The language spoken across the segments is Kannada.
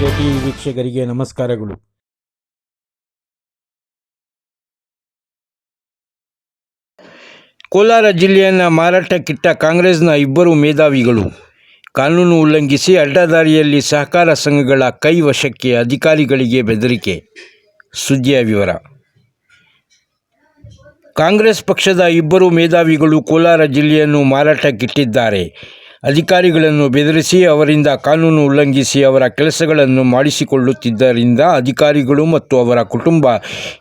ಟಿ ವೀಕ್ಷಕರಿಗೆ ನಮಸ್ಕಾರಗಳು. ಕೋಲಾರ ಜಿಲ್ಲೆಯನ್ನು ಮಾರಾಟಕ್ಕಿಟ್ಟ ಕಾಂಗ್ರೆಸ್ನ ಇಬ್ಬರು ಮೇಧಾವಿಗಳು. ಕಾನೂನು ಉಲ್ಲಂಘಿಸಿ ಅಡ್ಡದಾರಿಯಲ್ಲಿ ಸಹಕಾರ ಸಂಘಗಳ ಕೈ ವಶಕ್ಕೆ ಅಧಿಕಾರಿಗಳಿಗೆ ಬೆದರಿಕೆ. ಸುದ್ದಿಯ ವಿವರ. ಕಾಂಗ್ರೆಸ್ ಪಕ್ಷದ ಇಬ್ಬರು ಮೇಧಾವಿಗಳು ಕೋಲಾರ ಜಿಲ್ಲೆಯನ್ನು ಮಾರಾಟಕ್ಕಿಟ್ಟಿದ್ದಾರೆ. ಅಧಿಕಾರಿಗಳನ್ನು ಬೆದರಿಸಿ ಅವರಿಂದ ಕಾನೂನು ಉಲ್ಲಂಘಿಸಿ ಅವರ ಕೆಲಸಗಳನ್ನು ಮಾಡಿಸಿಕೊಳ್ಳುತ್ತಿದ್ದರಿಂದ ಅಧಿಕಾರಿಗಳು ಮತ್ತು ಅವರ ಕುಟುಂಬ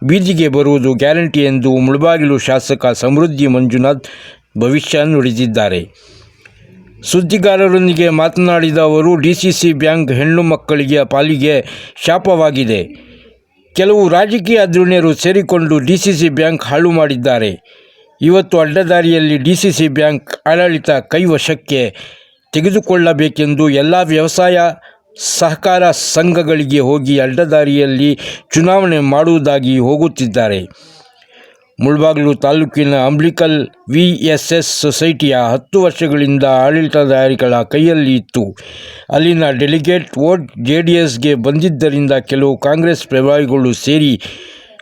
ಬೀದಿಗೆ ಬರುವುದು ಗ್ಯಾರಂಟಿ ಎಂದು ಮುಳಬಾಗಿಲು ಶಾಸಕ ಸಮೃದ್ಧಿ ಮಂಜುನಾಥ್ ಭವಿಷ್ಯ ನುಡಿದಿದ್ದಾರೆ. ಸುದ್ದಿಗಾರರೊಂದಿಗೆ ಮಾತನಾಡಿದ ಅವರು, ಡಿಸಿಸಿ ಬ್ಯಾಂಕ್ ಹೆಣ್ಣು ಮಕ್ಕಳಿಗೆ ಪಾಲಿಗೆ ಶಾಪವಾಗಿದೆ. ಕೆಲವು ರಾಜಕೀಯ ಧುರೀಣರು ಸೇರಿಕೊಂಡು ಡಿಸಿಸಿ ಬ್ಯಾಂಕ್ ಹಾಳು ಮಾಡಿದ್ದಾರೆ. ಇವತ್ತು ಅಡ್ಡದಾರಿಯಲ್ಲಿ ಸಿ ಬ್ಯಾಂಕ್ ಆಡಳಿತ ಕೈವಶಕ್ಕೆ ತೆಗೆದುಕೊಳ್ಳಬೇಕೆಂದು ಎಲ್ಲ ವ್ಯವಸಾಯ ಸಹಕಾರ ಸಂಘಗಳಿಗೆ ಹೋಗಿ ಅಡ್ಡದಾರಿಯಲ್ಲಿ ಚುನಾವಣೆ ಮಾಡುವುದಾಗಿ ಹೋಗುತ್ತಿದ್ದಾರೆ. ಮುಳ್ಬಾಗ್ಲು ತಾಲೂಕಿನ ಅಂಬ್ಲಿಕಲ್ ವಿ ಎಸ್ ಎಸ್ ಸೊಸೈಟಿಯ ಹತ್ತು ವರ್ಷಗಳಿಂದ ಆಡಳಿತದಾರಿಗಳ ಕೈಯಲ್ಲಿ ಇತ್ತು. ಅಲ್ಲಿನ ಡೆಲಿಗೇಟ್ ವೋಟ್ ಜೆ ಡಿ ಎಸ್ಗೆ ಬಂದಿದ್ದರಿಂದ ಕೆಲವು ಕಾಂಗ್ರೆಸ್ ಪ್ರಭಾವಿಗಳು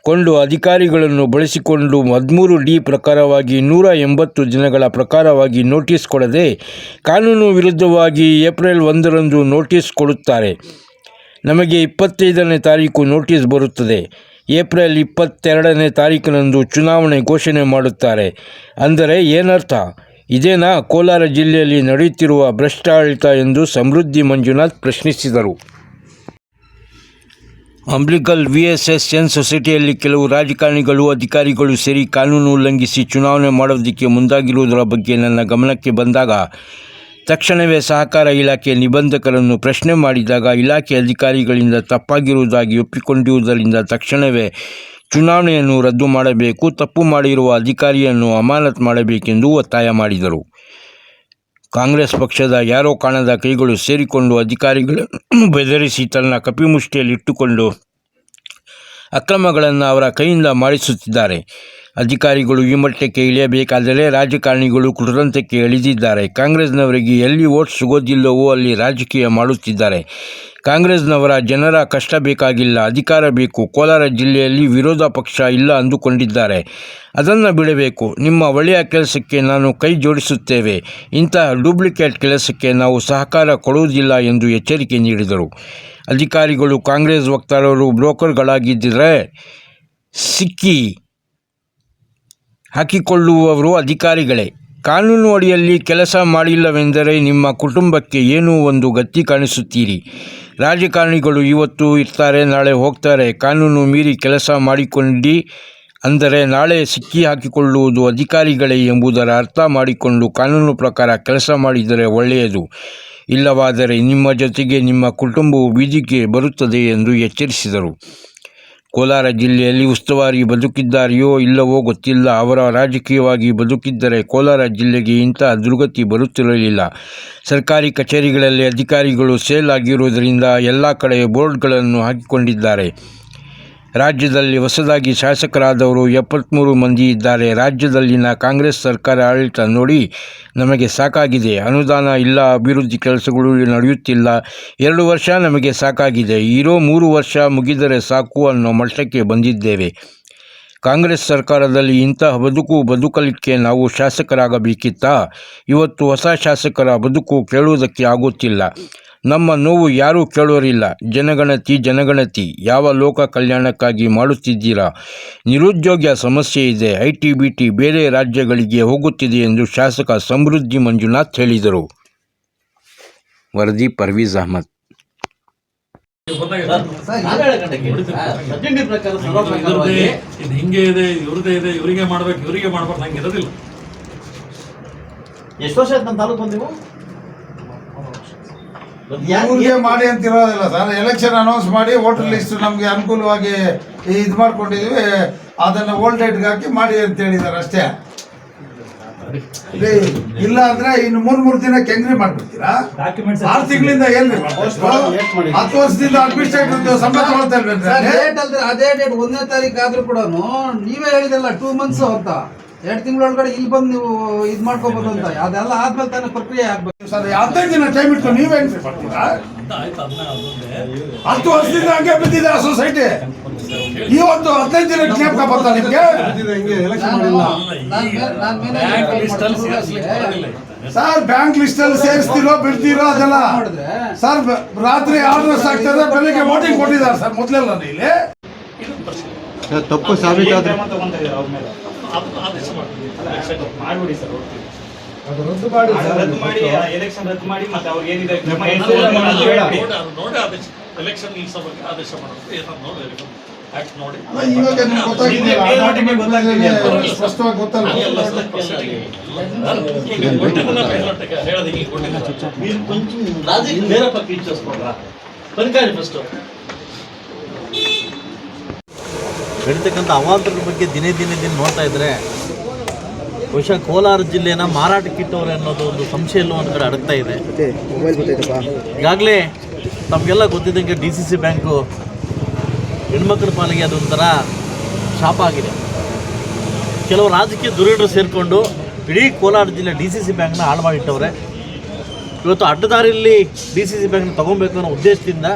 ಸೇರಿಕೊಂಡು ಅಧಿಕಾರಿಗಳನ್ನು ಬಳಸಿಕೊಂಡು ಹದಿಮೂರು ಡಿ ಪ್ರಕಾರವಾಗಿ ನೂರ ಎಂಬತ್ತು ದಿನಗಳ ಪ್ರಕಾರವಾಗಿ ನೋಟಿಸ್ ಕೊಡದೆ ಕಾನೂನು ವಿರುದ್ಧವಾಗಿ ಏಪ್ರಿಲ್ ಒಂದರಂದು ನೋಟಿಸ್ ಕೊಡುತ್ತಾರೆ. ನಮಗೆ ಇಪ್ಪತ್ತೈದನೇ ತಾರೀಕು ನೋಟಿಸ್ ಬರುತ್ತದೆ. ಏಪ್ರಿಲ್ ಇಪ್ಪತ್ತೆರಡನೇ ತಾರೀಕಿನಂದು ಚುನಾವಣೆ ಘೋಷಣೆ ಮಾಡುತ್ತಾರೆ. ಅಂದರೆ ಏನರ್ಥ? ಇದೇನಾ ಕೋಲಾರ ಜಿಲ್ಲೆಯಲ್ಲಿ ನಡೆಯುತ್ತಿರುವ ಭ್ರಷ್ಟಾಡಳಿತ ಎಂದು ಸಮೃದ್ಧಿ ಮಂಜುನಾಥ್ ಪ್ರಶ್ನಿಸಿದರು. ಅಂಬ್ಲಿಕಲ್ ವಿ ಎಸ್ ಎಸ್ ಎನ್ ಸೊಸೈಟಿಯಲ್ಲಿ ಕೆಲವು ರಾಜಕಾರಣಿಗಳು, ಅಧಿಕಾರಿಗಳು ಸೇರಿ ಕಾನೂನು ಉಲ್ಲಂಘಿಸಿ ಚುನಾವಣೆ ಮಾಡೋದಕ್ಕೆ ಮುಂದಾಗಿರುವುದರ ಬಗ್ಗೆ ನನ್ನ ಗಮನಕ್ಕೆ ಬಂದಾಗ, ತಕ್ಷಣವೇ ಸಹಕಾರ ಇಲಾಖೆ ನಿಬಂಧಕರನ್ನು ಪ್ರಶ್ನೆ ಮಾಡಿದಾಗ ಇಲಾಖೆ ಅಧಿಕಾರಿಗಳಿಂದ ತಪ್ಪಾಗಿರುವುದಾಗಿ ಒಪ್ಪಿಕೊಂಡಿರುವುದರಿಂದ ತಕ್ಷಣವೇ ಚುನಾವಣೆಯನ್ನು ರದ್ದು ಮಾಡಬೇಕು, ತಪ್ಪು ಮಾಡಿರುವ ಅಧಿಕಾರಿಯನ್ನು ಅಮಾನತ್ ಮಾಡಬೇಕೆಂದು ಒತ್ತಾಯ ಮಾಡಿದರು. ಕಾಂಗ್ರೆಸ್ ಪಕ್ಷದ ಯಾರೋ ಕಾಣದ ಕೈಗಳು ಸೇರಿಕೊಂಡು ಅಧಿಕಾರಿಗಳನ್ನು ಬೆದರಿಸಿ ತನ್ನ ಕಪಿಮುಷ್ಟಿಯಲ್ಲಿಟ್ಟುಕೊಂಡು ಅಕ್ರಮಗಳನ್ನು ಅವರ ಕೈಯಿಂದ ಮಾಡಿಸುತ್ತಿದ್ದಾರೆ. ಅಧಿಕಾರಿಗಳು ಈ ಮಟ್ಟಕ್ಕೆ ಇಳಿಯಬೇಕಾದರೆ ರಾಜಕಾರಣಿಗಳು ಕುಟುರಂತಕ್ಕೆ ಇಳಿದಿದ್ದಾರೆ ಕಾಂಗ್ರೆಸ್ನವರಿಗೆ ಎಲ್ಲಿ ಓಟ್ ಸಿಗೋದಿಲ್ಲವೋ ಅಲ್ಲಿ ರಾಜಕೀಯ ಮಾಡುತ್ತಿದ್ದಾರೆ. ಕಾಂಗ್ರೆಸ್ನವರ ಜನರ ಕಷ್ಟ ಬೇಕಾಗಿಲ್ಲ, ಅಧಿಕಾರ ಬೇಕು, ಕೋಲಾರ ಜಿಲ್ಲೆಯಲ್ಲಿ ವಿರೋಧ ಪಕ್ಷ ಇಲ್ಲ ಅಂದುಕೊಂಡಿದ್ದಾರೆ. ಅದನ್ನು ಬಿಡಬೇಕು. ನಿಮ್ಮ ಒಳ್ಳೆಯ ಕೆಲಸಕ್ಕೆ ನಾನು ಕೈ ಜೋಡಿಸುತ್ತೇವೆ. ಇಂತಹ ಡೂಪ್ಲಿಕೇಟ್ ಕೆಲಸಕ್ಕೆ ನಾವು ಸಹಕಾರ ಕೊಡುವುದಿಲ್ಲ ಎಂದು ಎಚ್ಚರಿಕೆ ನೀಡಿದರು. ಅಧಿಕಾರಿಗಳು ಕಾಂಗ್ರೆಸ್ ವಕ್ತಾರರು ಬ್ರೋಕರ್ಗಳಾಗಿದ್ದರೆ ಸಿಕ್ಕಿ ಹಾಕಿಕೊಳ್ಳುವವರು ಅಧಿಕಾರಿಗಳೇ. ಕಾನೂನು ಅಡಿಯಲ್ಲಿ ಕೆಲಸ ಮಾಡಿಲ್ಲವೆಂದರೆ ನಿಮ್ಮ ಕುಟುಂಬಕ್ಕೆ ಏನೂ ಒಂದು ಗತಿ ಕಾಣಿಸುತ್ತೀರಿ. ರಾಜಕಾರಣಿಗಳು ಇವತ್ತು ಇರ್ತಾರೆ, ನಾಳೆ ಹೋಗ್ತಾರೆ. ಕಾನೂನು ಮೀರಿ ಕೆಲಸ ಮಾಡಿಕೊಂಡು ಅಂದರೆ ನಾಳೆ ಸಿಕ್ಕಿ ಹಾಕಿಕೊಳ್ಳುವುದು ಅಧಿಕಾರಿಗಳೇ ಎಂಬುದರ ಅರ್ಥ ಮಾಡಿಕೊಂಡು ಕಾನೂನು ಪ್ರಕಾರ ಕೆಲಸ ಮಾಡಿದರೆ ಒಳ್ಳೆಯದು. ಇಲ್ಲವಾದರೆ ನಿಮ್ಮ ಜೊತೆಗೆ ನಿಮ್ಮ ಕುಟುಂಬವು ಬೀದಿಗೆ ಬರುತ್ತದೆ ಎಂದು ಎಚ್ಚರಿಸಿದರು. ಕೋಲಾರ ಜಿಲ್ಲೆಯಲ್ಲಿ ಉಸ್ತುವಾರಿ ಬದುಕಿದ್ದಾರೆಯೋ ಇಲ್ಲವೋ ಗೊತ್ತಿಲ್ಲ. ಅವರ ರಾಜಕೀಯವಾಗಿ ಬದುಕಿದ್ದರೆ ಕೋಲಾರ ಜಿಲ್ಲೆಗೆ ಇಂತಹ ದುರ್ಗತಿ ಬರುತ್ತಿರಲಿಲ್ಲ. ಸರ್ಕಾರಿ ಕಚೇರಿಗಳಲ್ಲಿ ಅಧಿಕಾರಿಗಳು ಸೇಲ್ ಆಗಿರುವುದರಿಂದ ಎಲ್ಲ ಕಡೆ ಬೋರ್ಡ್ಗಳನ್ನು ಹಾಕಿಕೊಂಡಿದ್ದಾರೆ. ರಾಜ್ಯದಲ್ಲಿ ಹೊಸದಾಗಿ ಶಾಸಕರಾದವರು ಎಪ್ಪತ್ತ್ಮೂರು ಮಂದಿ ಇದ್ದಾರೆ. ರಾಜ್ಯದಲ್ಲಿನ ಕಾಂಗ್ರೆಸ್ ಸರ್ಕಾರ ಆಡಳಿತ ನೋಡಿ ನಮಗೆ ಸಾಕಾಗಿದೆ. ಅನುದಾನ ಇಲ್ಲ, ಅಭಿವೃದ್ಧಿ ಕೆಲಸಗಳು ನಡೆಯುತ್ತಿಲ್ಲ. ಎರಡು ವರ್ಷ ನಮಗೆ ಸಾಕಾಗಿದೆ. ಇರೋ ಮೂರು ವರ್ಷ ಮುಗಿದರೆ ಸಾಕು ಅನ್ನೋ ಮಟ್ಟಕ್ಕೆ ಬಂದಿದ್ದೇವೆ. ಕಾಂಗ್ರೆಸ್ ಸರ್ಕಾರದಲ್ಲಿ ಇಂತಹ ಬದುಕು ಬದುಕಲಿಕ್ಕೆ ನಾವು ಶಾಸಕರಾಗಬೇಕಿತ್ತಾ? ಇವತ್ತು ಹೊಸ ಶಾಸಕರ ಬದುಕು ಕೇಳುವುದಕ್ಕೆ ಆಗುತ್ತಿಲ್ಲ. ನಮ್ಮ ನೋವು ಯಾರೂ ಕೇಳೋರಿಲ್ಲ ಜನಗಣತಿ ಜನಗಣತಿ ಯಾವ ಲೋಕ ಕಲ್ಯಾಣಕ್ಕಾಗಿ ಮಾಡುತ್ತಿದ್ದೀರಾ? ನಿರುದ್ಯೋಗ ಸಮಸ್ಯೆ ಇದೆ. ಐ ಟಿ ಬಿ ಟಿ ಬೇರೆ ರಾಜ್ಯಗಳಿಗೆ ಹೋಗುತ್ತಿದೆ ಎಂದು ಶಾಸಕ ಸಮೃದ್ಧಿ ಮಂಜುನಾಥ್ ಹೇಳಿದರು. ವರದಿ ಪರ್ವೀಜ್ ಅಹಮದ್. ಅಜೆಂಡಿ ಪ್ರಕಾರ ಇದ್ರದ್ದೇ ಸರ್ವಪ್ರಕಾರವಾಗಿ ಇದು ಹಿಂಗೆ ಇದೆ ಇವ್ರದೇ ಇದೆ ಇವರಿಗೆ ಮಾಡ್ಬೇಕು ಇವರಿಗೆ ಮಾಡ್ಬಾರ್ದು ನಂಗೆ ಇರೋದಿಲ್ಲ. ಎಷ್ಟು ವರ್ಷ ಆಯ್ತು ನಮ್ಮ ತಾಲೂಕು ಬಂದಿವು ಇವ್ರಿಗೆ ಮಾಡಿ ಅಂತ ಇರೋದಿಲ್ಲ ಸರ್. ಎಲೆಕ್ಷನ್ ಅನೌನ್ಸ್ ಮಾಡಿ ವೋಟರ್ ಲಿಸ್ಟ್ ನಮಗೆ ಅನುಕೂಲವಾಗಿ ಇದು ಮಾಡ್ಕೊಂಡಿದೀವಿ. ಅದನ್ನ ಓಲ್ಡ್ ಡೇಟ್ಗೆ ಹಾಕಿ ಮಾಡಿ ಅಂತ ಹೇಳಿದಾರೆ ಅಷ್ಟೇ. ಇಲ್ಲಿ ಇಲ್ಲ ಅಂದ್ರೆ ಇನ್ನು ಮೂರ್ ಮೂರ್ ದಿನ ಕೆಂಗ್ರಿ ಮಾಡ್ಬಿಡ್ತೀರಾ? ಆರು ತಿಂಗಳಿಂದ ಏನ್ರಿ? ಹತ್ತು ವರ್ಷದಿಂದ ಅಡ್ಮಿನಿಸ್ಟ್ರೇಟಿವ್ ಸಂಬಳ ತಗೊಳ್ತಾ ಸರ್ ಡೇಟ್ ಅಲ್ದ್ರೆ ಅದೇ ಡೇಟ್ ಒಂದನೇ ತಾರೀಕು ಆದ್ರೂ ಕೂಡ ನೀವೇ ಹೇಳಿದಲ್ಲ ಟೂ ಮಂತ್ಸ್ ಅಂತ. ಎರಡು ತಿಂಗಳೊಳಗಡೆ ಇಲ್ಲಿ ಬಂದು ನೀವು ಇದು ಮಾಡ್ಕೋಬಹುದು ಅಂತ. ಅದೆಲ್ಲ ಆದ್ಮೇಲೆ ತಾನೇ ಪ್ರಕ್ರಿಯೆ ಆಗ್ಬೇಕು. ಸರ್ ಹದಿನೈದು ದಿನ ಟೈಮ್ ಇಟ್ಕೊಂಡು ನೀವೇ ಬರ್ತೀರಾ ಅಂತ ಆಯ್ತು ಅದನ್ನ ಅದೊಂದೇ ಹತ್ತು ವರ್ಷದಿಂದ ಹಂಗೆ ಬಿದ್ದಿದೆ ಆ ಸೊಸೈಟಿ ಇವತ್ತು ಹದಿನೈದು ದಿನ ಜ್ಞಾಪಕ ಬರ್ತಾ ನಿಮ್ಗೆ. ಸರ್ ಬ್ಯಾಂಕ್ ಲಿಸ್ಟ್ ಅಲ್ಲಿ ಸೇರಿಸ್ತಿರೋ ಬಿಡ್ತಿರೋ ಅದೆಲ್ಲ. ಸರ್ ರಾತ್ರಿ ಆರ್ಡರ್ಸ್ ಆಗ್ತಾರೆ ಬೆಳಿಗ್ಗೆ ವೋಟಿಂಗ್ ಕೊಟ್ಟಿದ್ದಾರೆ ಸರ್ ಮೊದಲೆಲ್ಲ ಇಲ್ಲಿ. ತಪ್ಪು ಸಾಬೀತಾದ್ರೆ ಅದು ಆದೇಶ ಮಾಡ್ಬಿಡಿ ಸರ್ ಹೋಗ್ತೀವಿ ರದ್ದು ಮಾಡಿ ರದ್ದು ಮಾಡಿ ಎಲೆಕ್ಷನ್ ರದ್ದು ಮಾಡಿ ಮತ್ತೆ ಅವ್ರಿಗೆ ಏನಿದೆ. ನೋಡಿ ನೋಡಿ ಆದೇಶ ಎಲೆಕ್ಷನ್ ನಿಲ್ಸೋ ಬಗ್ಗೆ ಆದೇಶ ಮಾಡೋದು ಏನೋ ನೋಡಿ ಆಕ್ಟ್ ನೋಡಿ ಇವಾಗ ಗೊತ್ತಾಗಿದೆಯಲ್ಲ, ಸ್ಪಷ್ಟವಾಗಿ ಗೊತ್ತಲ್ಲ ಎಲ್ಲ ಸ್ವಲ್ಪ proceeding ಇದೆ. ನಾನು ಈಗ ನಡೀತಕ್ಕಂಥ ಅವಾಂತರದ ಬಗ್ಗೆ ದಿನೇ ದಿನೇ ದಿನ ನೋಡ್ತಾ ಇದ್ರೆ ಬಹುಶಃ ಕೋಲಾರ ಜಿಲ್ಲೆನ ಮಾರಾಟಕ್ಕಿಟ್ಟವ್ರೆ ಅನ್ನೋದು ಒಂದು ಸಂಶಯ ಇಲ್ಲೋ ಒಂದು ಕಡೆ ಅಡಗ್ತಾ ಇದೆ ಈಗಾಗಲೇ ತಮಗೆಲ್ಲ ಗೊತ್ತಿದ್ದಂಗೆ ಡಿ ಸಿ ಸಿ ಬ್ಯಾಂಕು ಹೆಣ್ಮಕ್ಳ ಪಾಲಿಗೆ ಅದೊಂಥರ ಶಾಪ ಆಗಿದೆ. ಕೆಲವು ರಾಜಕೀಯ ದುರೀಡರು ಸೇರಿಕೊಂಡು ಇಡೀ ಕೋಲಾರ ಜಿಲ್ಲೆ ಡಿ ಸಿ ಸಿ ಬ್ಯಾಂಕ್ನ ಹಾಳು ಮಾಡಿಟ್ಟವ್ರೆ. ಇವತ್ತು ಅಡ್ಡದಾರಿಯಲ್ಲಿ ಡಿ ಸಿ ಸಿ ಬ್ಯಾಂಕ್ನ ತೊಗೊಬೇಕು ಅನ್ನೋ ಉದ್ದೇಶದಿಂದ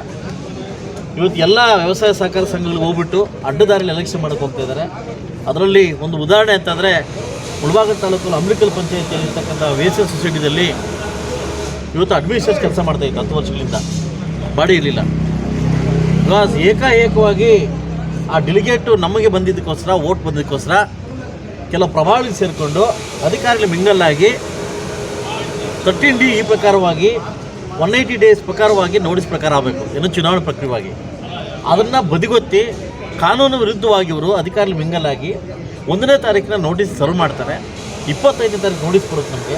ಇವತ್ತು ಎಲ್ಲ ವ್ಯವಸಾಯ ಸಹಕಾರ ಸಂಘಗಳಿಗೆ ಹೋಗ್ಬಿಟ್ಟು ಅಡ್ಡದಾರಿಯಲ್ಲಿ ಎಲೆಕ್ಷನ್ ಮಾಡಕ್ಕೆ ಹೋಗ್ತಾ ಇದ್ದಾರೆ ಅದರಲ್ಲಿ ಒಂದು ಉದಾಹರಣೆ ಅಂತಂದರೆ ಮುಳಬಾಗ ತಾಲೂಕಲ್ಲಿ ಅಂಬಿಕಲ್ ಪಂಚಾಯತಿಯಲ್ಲಿ ಇರ್ತಕ್ಕಂಥ ವಿ ಎಸ್ ಸೊಸೈಟಿದಲ್ಲಿ ಇವತ್ತು ಅಡ್ಮಿನಿಸ್ಟ್ರೇಷನ್ ಕೆಲಸ ಮಾಡ್ತಾ ಇತ್ತು ಹತ್ತು ವರ್ಷಗಳಿಂದ. ಬಾಡಿ ಇರಲಿಲ್ಲ. ಬಿಕಾಸ್ ಏಕಾಏಕವಾಗಿ ಆ ಡೆಲಿಗೇಟು ನಮಗೆ ಬಂದಿದ್ದಕ್ಕೋಸ್ಕರ ಓಟ್ ಬಂದಿದ್ದಕ್ಕೋಸ್ಕರ ಕೆಲವು ಪ್ರಭಾವಿಗಳು ಸೇರಿಕೊಂಡು ಅಧಿಕಾರಿಗಳು ಮಿಂಗಲ್ಲಾಗಿ ತರ್ಟೀನ್ ಡಿ ಈ ಪ್ರಕಾರವಾಗಿ ಒನ್ ಏಯ್ಟಿ ಡೇಸ್ ಪ್ರಕಾರವಾಗಿ ನೋಟಿಸ್ ಪ್ರಕಾರ ಆಗಬೇಕು. ಏನು ಚುನಾವಣೆ ಪ್ರಕ್ರಿಯೆಯಾಗಿ ಅದನ್ನು ಬದಿಗೊತ್ತಿ ಕಾನೂನು ವಿರುದ್ಧವಾಗಿ ಇವರು ಅಧಿಕಾರಿಗಳು ಮಿಂಗಲಾಗಿ ಒಂದನೇ ತಾರೀಕಿನ ನೋಟಿಸ್ ಸರ್ವ್ ಮಾಡ್ತಾರೆ. ಇಪ್ಪತ್ತೈದನೇ ತಾರೀಕು ನೋಟಿಸ್ ಕೊಡುತ್ತೆ ನಮಗೆ.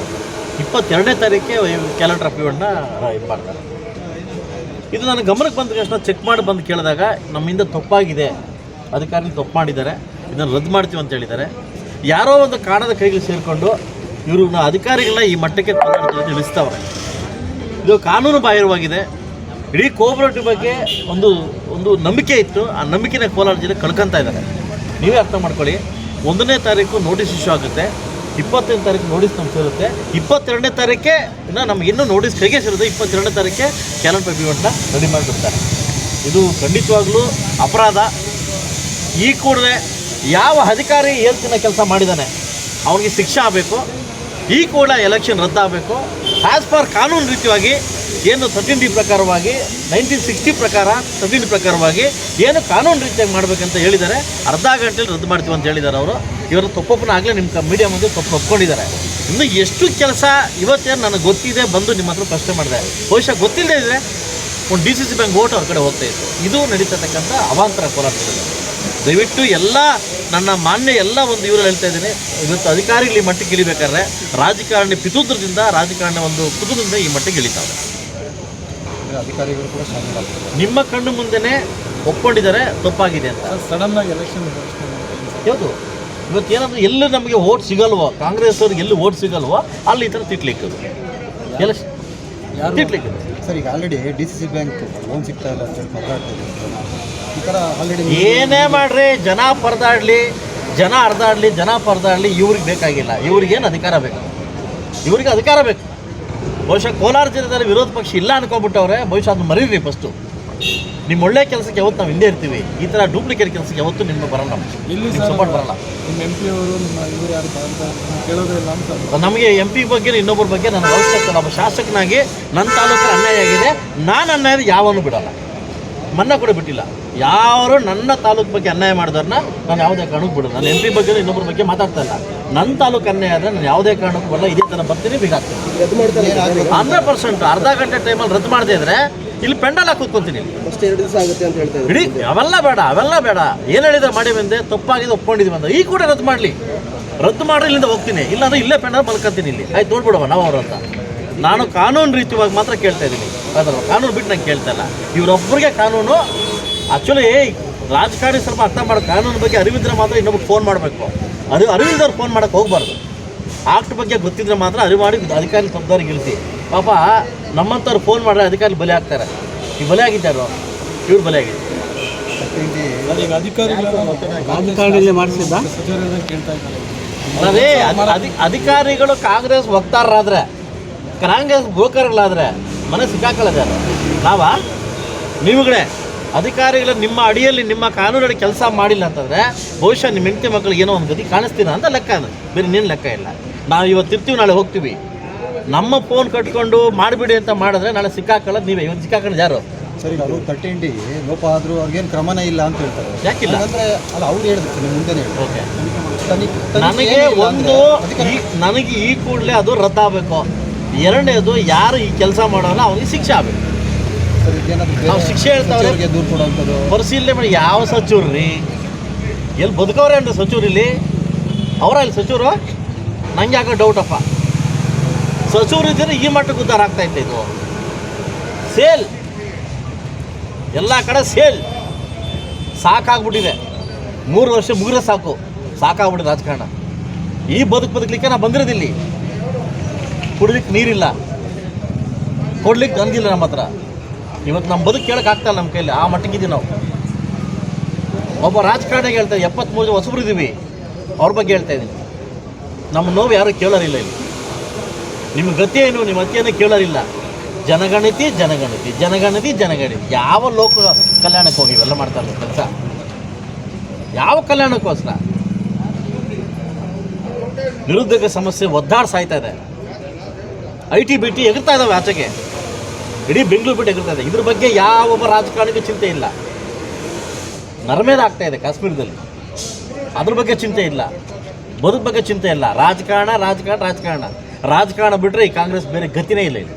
ಇಪ್ಪತ್ತೆರಡನೇ ತಾರೀಕೆ ಕ್ಯಾಲೆಂಡರ್ ಅಪ್ಯೂಡನ್ನ ಇದು ಮಾಡ್ತಾರೆ. ಇದು ನನ್ನ ಗಮನಕ್ಕೆ ಬಂದ ತಕ್ಷಣ ಚೆಕ್ ಮಾಡಿ ಬಂದು ಕೇಳಿದಾಗ ನಮ್ಮಿಂದ ತಪ್ಪಾಗಿದೆ. ಅಧಿಕಾರಿಗಳು ತಪ್ಪು ಮಾಡಿದ್ದಾರೆ. ಇದನ್ನು ರದ್ದು ಮಾಡ್ತೀವಿ ಅಂತ ಹೇಳಿದ್ದಾರೆ. ಯಾರೋ ಒಂದು ಕಾಣದ ಕೈಗೆ ಸೇರಿಕೊಂಡು ಇವರು ಅಧಿಕಾರಿಗಳನ್ನ ಈ ಮಟ್ಟಕ್ಕೆ ತಿಳಿಸ್ತವ್ರೆ. ಇದು ಕಾನೂನು ಬಾಹಿರವಾಗಿದೆ. ಇಡೀ ಕೋಆಪರೇಟಿವ್ ಬಗ್ಗೆ ಒಂದು ಒಂದು ನಂಬಿಕೆ ಇತ್ತು. ಆ ನಂಬಿಕೆನ ಕೋಲಾರ ಜಿಲ್ಲೆ ಕಳ್ಕೊತಾ ಇದ್ದಾರೆ. ನೀವೇ ಅರ್ಥ ಮಾಡ್ಕೊಳ್ಳಿ. ಒಂದನೇ ತಾರೀಕು ನೋಟಿಸ್ ಇಶ್ಯೂ ಆಗುತ್ತೆ. ಇಪ್ಪತ್ತೈದು ತಾರೀಕು ನೋಟಿಸ್ ನಮ್ಗೆ ಸೇರುತ್ತೆ. ಇಪ್ಪತ್ತೆರಡನೇ ತಾರೀಕೆ ಇನ್ನು ನಮ್ಗೆ ಇನ್ನೂ ನೋಟಿಸ್ ಕೈಗೆ ಸೇರುತ್ತೆ. ಇಪ್ಪತ್ತೆರಡನೇ ತಾರೀಕೆ ಕ್ಯಾಲೆಂಡರ್ ಅಂತ ರೆಡಿ ಮಾಡಿಬಿಡ್ತಾರೆ. ಇದು ಖಂಡಿತವಾಗ್ಲೂ ಅಪರಾಧ. ಈ ಕೂಡಲೇ ಯಾವ ಅಧಿಕಾರಿ ಹೇಳ್ತಿನ ಕೆಲಸ ಮಾಡಿದ್ದಾನೆ ಅವನಿಗೆ ಶಿಕ್ಷೆ ಆಗಬೇಕು. ಈ ಕೂಡ ಎಲೆಕ್ಷನ್ ರದ್ದಾಗಬೇಕು. ಆ್ಯಸ್ ಪರ್ ಕಾನೂನು ರೀತಿಯಾಗಿ, ಏನು ತರ್ಟೀನ್ ಡಿ ಪ್ರಕಾರವಾಗಿ ನೈನ್ಟೀನ್ ಸಿಕ್ಸ್ಟಿ ಪ್ರಕಾರ ತರ್ಟೀನ್ ಪ್ರಕಾರವಾಗಿ ಏನು ಕಾನೂನು ರೀತಿಯಾಗಿ ಮಾಡಬೇಕಂತ ಹೇಳಿದ್ದಾರೆ. ಅರ್ಧ ಗಂಟೆಯಲ್ಲಿ ರದ್ದು ಮಾಡ್ತೀವಿ ಅಂತ ಹೇಳಿದ್ದಾರೆ ಅವರು. ಇವರು ತಪ್ಪೊಪ್ಪನ ಆಗಲೇ ನಿಮ್ಮ ಮೀಡಿಯಾ ಮುಂದೆ ತಪ್ಪು ಒಪ್ಕೊಂಡಿದ್ದಾರೆ. ಇನ್ನು ಎಷ್ಟು ಕೆಲಸ ಇವತ್ತೇನು ನನಗೆ ಗೊತ್ತಿದೆ ಬಂದು ನಿಮ್ಮ ಹತ್ರ ಪ್ರಶ್ನೆ ಮಾಡಿದೆ. ಬಹುಶಃ ಗೊತ್ತಿಲ್ಲದೆ ಇದ್ದರೆ ಒಂದು D C C bank vote ಅವ್ರ ಕಡೆ ಹೋಗ್ತಾ ಇತ್ತು. ಇದು ನಡೀತಕ್ಕಂಥ ಅವಾಂತರ ಜಿಲ್ಲೆಯಲ್ಲಿ. ದಯವಿಟ್ಟು ಎಲ್ಲ ನನ್ನ ಮಾನ್ಯ ಎಲ್ಲ ಒಂದು ಇವರು ಹೇಳ್ತಾ ಇದ್ದೀನಿ. ಇವತ್ತು ಅಧಿಕಾರಿಗಳು ಈ ಮಟ್ಟಕ್ಕೆ ಇಳಿಬೇಕಾದ್ರೆ ರಾಜಕಾರಣಿ ಪಿತೂದ್ರದಿಂದ ರಾಜಕಾರಣ ಒಂದು ಕುತೂದ್ರದಿಂದ ಈ ಮಟ್ಟಿಗೆ ಇಳಿತಾವೆ. ಅಧಿಕಾರಿಗಳು ಕೂಡ ನಿಮ್ಮ ಕಣ್ಣು ಮುಂದೆನೇ ಒಪ್ಕೊಂಡಿದ್ದಾರೆ ತಪ್ಪಾಗಿದೆ ಅಂತ. ಸಡನ್ ಆಗಿ ಎಲೆಕ್ಷನ್ ಯಾವುದು? ಇವತ್ತು ಏನಂದ್ರೆ ಎಲ್ಲೂ ನಮಗೆ ಓಟ್ ಸಿಗಲ್ವೋ? ಕಾಂಗ್ರೆಸ್ ಅವ್ರಿಗೆ ಎಲ್ಲಿ ಓಟ್ ಸಿಗಲ್ವೋ? ಅಲ್ಲಿ ಈ ಥರ ತಿಟ್ಲಿಕ್ಕೆ. ಎಲ್ಲ ತಿಟ್ಲಿಕ್ಕೆ. ಸರ್ ಈಗ already D C C bank loan ಸಿಗ್ತಾ ಇಲ್ಲ ಅಂತ ಏನೇ ಮಾಡ್ರಿ ಜನ ಪರದಾಡ್ಲಿ ಜನ ಅರ್ದಾಡ್ಲಿ ಜನ ಪರದಾಡ್ಲಿ ಇವ್ರಿಗೆ ಬೇಕಾಗಿಲ್ಲ. ಇವ್ರಿಗೇನು ಅಧಿಕಾರ ಬೇಕು? ಇವ್ರಿಗೆ ಅಧಿಕಾರ ಬೇಕು. ಬಹುಶಃ ಕೋಲಾರ ಜಿಲ್ಲೆಯಲ್ಲಿ ವಿರೋಧ ಪಕ್ಷ ಇಲ್ಲ ಅನ್ಕೊಂಡ್ಬಿಟ್ಟವ್ರೆ ಬಹುಶಃ ಅದನ್ನ ಮರೀರಿ ಫಸ್ಟು ನಿಮ್ಮ ಒಳ್ಳೆ ಕೆಲಸಕ್ಕೆ ಯಾವತ್ತು ನಾವು ಹಿಂದೆ ಇರ್ತೀವಿ. ಈ ಥರ ಡೂಪ್ಲಿಕೇಟ್ ಕೆಲಸಕ್ಕೆ ಯಾವತ್ತು ನಿಮ್ಗೆ ಬರಲ್ಲ. ಇಲ್ಲಿ ಸಪೋರ್ಟ್ ಬರಲ್ಲ. ನಿಮ್ಮ ಎಂ ಪಿ ಅವರು ನಿಮ್ಮ ಇವರು ಯಾರು ಅಂತ ಕೇಳೋದೇ ಇಲ್ಲ ಅಂತ. ನಮಗೆ ಎಂ ಪಿ ಬಗ್ಗೆ ಇನ್ನೊಬ್ಬರ ಬಗ್ಗೆ ನನ್ನ ಅವಶ್ಯಕತೆ ನಮ್ಮ ಒಬ್ಬ ಶಾಸಕನಾಗಿ ನನ್ನ ತಾಲೂಕು ಅನ್ಯಾಯ ಆಗಿದೆ. ನಾನು ಅನ್ಯಾಯ ಯಾವನು ಬಿಡಲ್ಲ. ಮನ್ನ ಕೂಡ ಬಿಟ್ಟಿಲ್ಲ. ಯಾರು ನನ್ನ ತಾಲೂಕು ಬಗ್ಗೆ ಅನ್ಯಾಯ ಮಾಡಿದವ್ರನ್ನ ನಾನು ಯಾವುದೇ ಕಾರಣಕ್ಕೆ ಬಿಡೋದು ನಾನು ಎಂ ಪಿ ಬಗ್ಗೆ ಇನ್ನೊಬ್ಬರ ಬಗ್ಗೆ ಮಾತಾಡ್ತಾ ಇಲ್ಲ. ನನ್ನ ತಾಲೂಕು ಅನ್ಯಾಯ ಆದರೆ ನಾನು ಯಾವುದೇ ಕಾರಣಕ್ಕೂ ಬರಲ್ಲ ಇದೇ ಥರ ಬರ್ತೀನಿ ಬೀಗ ಹಂಡ್ರೆಡ್ ಪರ್ಸೆಂಟ್ ಅರ್ಧ ಗಂಟೆ ಟೈಮಲ್ಲಿ ರದ್ದು ಮಾಡದೇ ಇದ್ರೆ ಇಲ್ಲಿ ಪೆಂಡಲ್ ಹಾಕಿ ಕೂತ್ಕೊಂತೀನಿ. ಇಡೀ ಅವೆಲ್ಲ ಬೇಡ ಅವೆಲ್ಲ ಬೇಡ. ಏನು ಹೇಳಿದ್ರೆ ಮಾಡಿ ಬಂದೆ ತಪ್ಪಾಗಿದೆ ಒಪ್ಕೊಂಡಿದ್ವಿ ಅಂತ ಈ ಕೂಡ ರದ್ದು ಮಾಡಲಿ. ರದ್ದು ಮಾಡಿ ಇಲ್ಲಿಂದ ಹೋಗ್ತೀನಿ. ಇಲ್ಲಾಂದ್ರೆ ಇಲ್ಲೇ ಪೆಂಡಲ್ ಮಲ್ಕೊತೀನಿ ಇಲ್ಲಿ. ಆಯ್ತು ನೋಡ್ಬಿಡವ ನಾವು ಅವ್ರು ಅಂತ. ನಾನು ಕಾನೂನು ರೀತಿಯಾಗಿ ಮಾತ್ರ ಕೇಳ್ತಾ ಇದ್ದೀನಿ. ಅದರ ಕಾನೂನು ಬಿಟ್ಟು ನಂಗೆ ಕೇಳ್ತಾ ಇಲ್ಲ. ಇವರೊಬ್ಬರಿಗೆ ಕಾನೂನು ಆ್ಯಕ್ಚುಲಿ ರಾಜಕಾರಣಿ ಸ್ವಲ್ಪ ಅರ್ಥ ಮಾಡೋ ಕಾನೂನು ಬಗ್ಗೆ ಅರಿವಿದ್ರೆ ಮಾತ್ರ ಇನ್ನೊಬ್ರು ಫೋನ್ ಮಾಡಬೇಕು. ಅರಿವು ಅರಿವಿಲ್ದವ್ರು ಫೋನ್ ಮಾಡೋಕೆ ಹೋಗ್ಬಾರ್ದು. ಆಕ್ಟ್ ಬಗ್ಗೆ ಗೊತ್ತಿದ್ರೆ ಮಾತ್ರ ಅರಿವು ಮಾಡಿ ಅಧಿಕಾರಿ ತಪ್ಪದವ್ರಿಗೆ ಇಳಿಸಿ ಪಾಪ ನಮ್ಮಂಥವ್ರು ಫೋನ್ ಮಾಡಿದ್ರೆ ಅಧಿಕಾರಿ ಬಲಿ ಆಗ್ತಾರೆ ಈ ಬಲಿ ಆಗಿದ್ದಾರೋ? ಇವ್ರು ಬಲಿ ಆಗಿದೆ ಅದೇ ಅಧಿ- ಅಧಿ- ಅಧಿಕಾರಿಗಳು ಕಾಂಗ್ರೆಸ್ ವಕ್ತಾರರಾದ್ರೆ ಕಾಂಗ್ರೆಸ್ ಬ್ರೋಕರ್ಗಳಾದ್ರೆ ಮನೆ ಸಿಕ್ಕಾಕೊಳ್ಳೋದು ಯಾರು? ನಾವಾ? ನೀವುಗಳೇ? ಅಧಿಕಾರಿಗಳ ನಿಮ್ಮ ಅಡಿಯಲ್ಲಿ ನಿಮ್ಮ ಕಾನೂನಡಿ ಕೆಲಸ ಮಾಡಿಲ್ಲ ಅಂತಂದರೆ ಬಹುಶಃ ನಿಮ್ಮ ಹೆಂಡತಿ ಮಕ್ಕಳಿಗೆ ಏನೋ ಒಂದು ಗತಿ ಕಾಣಿಸ್ತೀನ ಅಂತ ಲೆಕ್ಕ ಅದು. ಬೇರೆ ನೀನು ಲೆಕ್ಕ ಇಲ್ಲ. ನಾವು ಇವತ್ತು ಇರ್ತೀವಿ ನಾಳೆ ಹೋಗ್ತೀವಿ. ನಮ್ಮ ಫೋನ್ ಕಟ್ಕೊಂಡು ಮಾಡಿಬಿಡಿ ಅಂತ ಮಾಡಿದ್ರೆ ನಾಳೆ ಸಿಕ್ಕಾಕೊಳ್ಳೋದು ನೀವೇ ಇವತ್ತು ಸಿಕ್ಕಾಕೊಂಡು ಯಾರು? ಸರಿ ಅವರು ತರ್ಟೀನ್ ಡಿ ಲೋಪ ಆದರೂ ಅವ್ರಿಗೇನು ಕ್ರಮನೇ ಇಲ್ಲ ಅಂತ ಹೇಳ್ತಾರೆ. ಯಾಕಿಲ್ಲ? ಅಂದರೆ ಅಲ್ಲ ಅವ್ರು ಹೇಳಿದ್ರು ನಿಮ್ಮ ಮುಂದೆ ಓಕೆ. ನನಗೆ ಒಂದು ಈ ನನಗೆ ಈ ಕೂಡಲೇ ಅದು ರದ್ದಾಗಬೇಕು. ಎರಡನೇದು ಯಾರು ಈ ಕೆಲಸ ಮಾಡೋಲ್ಲ ಅವನಿಗೆ ಶಿಕ್ಷೆ ಆಗಬೇಕು. ನಾವು ಶಿಕ್ಷೆ ಹೇಳ್ತಾವ್ರೆ. ದೂರ ಪರಿಶೀಲನೆ ಮಾಡಿ ಯಾವ ಸಚಿವರು ರೀ? ಎಲ್ಲಿ ಬದುಕವ್ರೆ ಅಂದ್ರೆ ಸಚಿವರು ಇಲ್ಲಿ? ಅವರ ಇಲ್ಲಿ ಸಚಿವರು? ನಂಗೆ ಯಾಕೆ ಡೌಟಪ್ಪ ಸಚಿವರು ಇದ್ದರೆ ಈ ಮಟ್ಟಕ್ಕೆ ಉದ್ದಾರ ಆಗ್ತಾ ಇತ್ತು ಇದು. ಸೇಲ್. ಎಲ್ಲ ಕಡೆ ಸೇಲ್. ಸಾಕಾಗ್ಬಿಟ್ಟಿದೆ. ಮೂರು ವರ್ಷ ಮುಗಿದ್ರೆ ಸಾಕು. ಸಾಕಾಗ್ಬಿಟ್ಟಿದೆ ರಾಜಕಾರಣ. ಈ ಬದುಕು ಬದುಕಲಿಕ್ಕೆ ನಾ ಬಂದಿರೋದಿಲ್ಲಿ. ಕುಡಿಲಿಕ್ಕೆ ನೀರಿಲ್ಲ. ಕೊಡ್ಲಿಕ್ಕೆ ಗಂಗಿಲ್ಲ ನಮ್ಮ ಹತ್ರ. ಇವತ್ತು ನಮ್ಮ ಬದುಕು ಕೇಳಕ್ಕೆ ಆಗ್ತಾಯಿಲ್ಲ ನಮ್ಮ ಕೈಯಲ್ಲಿ ಆ ಮಟ್ಟಿಗಿದ್ದೀವಿ ನಾವು. ಒಬ್ಬ ರಾಜಕಾರಣಿಗೆ ಹೇಳ್ತಾ ಎಪ್ಪತ್ತ್ಮೂರು ಜನ ಹೊಸಬ್ರು ಇದ್ದೀವಿ ಅವ್ರ ಬಗ್ಗೆ ಹೇಳ್ತಾ ಇದ್ದೀನಿ. ನಮ್ಮ ನೋವು ಯಾರು ಕೇಳೋರಿಲ್ಲ ಇಲ್ಲಿ. ನಿಮ್ಮ ಗತಿ ಏನು ನಿಮ್ಮ ಅತಿಯನ್ನು ಕೇಳೋರಿಲ್ಲ. ಜನಗಣತಿ ಜನಗಣತಿ ಜನಗಣತಿ ಜನಗಣತಿ. ಯಾವ ಲೋಕ ಕಲ್ಯಾಣಕ್ಕೆ ಹೋಗಿ ಇವೆಲ್ಲ ಮಾಡ್ತಾ ಇರೋದು ಕೆಲಸ? ಯಾವ ಕಲ್ಯಾಣಕ್ಕೋಸ್ಕರ ನಿರುದ್ಯೋಗ ಸಮಸ್ಯೆ ಒದ್ದಾಡ್ಸಾಯ್ತಾ ಇದೆ. ಐ ಟಿ, ಬಿ ಟಿ ಎಗರ್ತಾ ಇದ್ದಾವೆ ಆಚೆಗೆ. ಇಡೀ ಬೆಂಗಳೂರು ಬಿಟ್ಟು ಎಗರ್ತಾ ಇದೆ. ಇದ್ರ ಬಗ್ಗೆ ಯಾವೊಬ್ಬ ರಾಜಕಾರಣಿಗೂ ಚಿಂತೆ ಇಲ್ಲ. ನರಮೇದ ಆಗ್ತಾ ಇದೆ ಕಾಶ್ಮೀರದಲ್ಲಿ. ಅದ್ರ ಬಗ್ಗೆ ಚಿಂತೆ ಇಲ್ಲ. ಬದುಕು ಬಗ್ಗೆ ಚಿಂತೆ ಇಲ್ಲ. ರಾಜಕಾರಣ ರಾಜಕಾರಣ ರಾಜಕಾರಣ. ರಾಜಕಾರಣ ಬಿಟ್ಟರೆ ಈ ಕಾಂಗ್ರೆಸ್ ಬೇರೆ ಗತಿನೇ ಇಲ್ಲ ಇಲ್ಲಿ.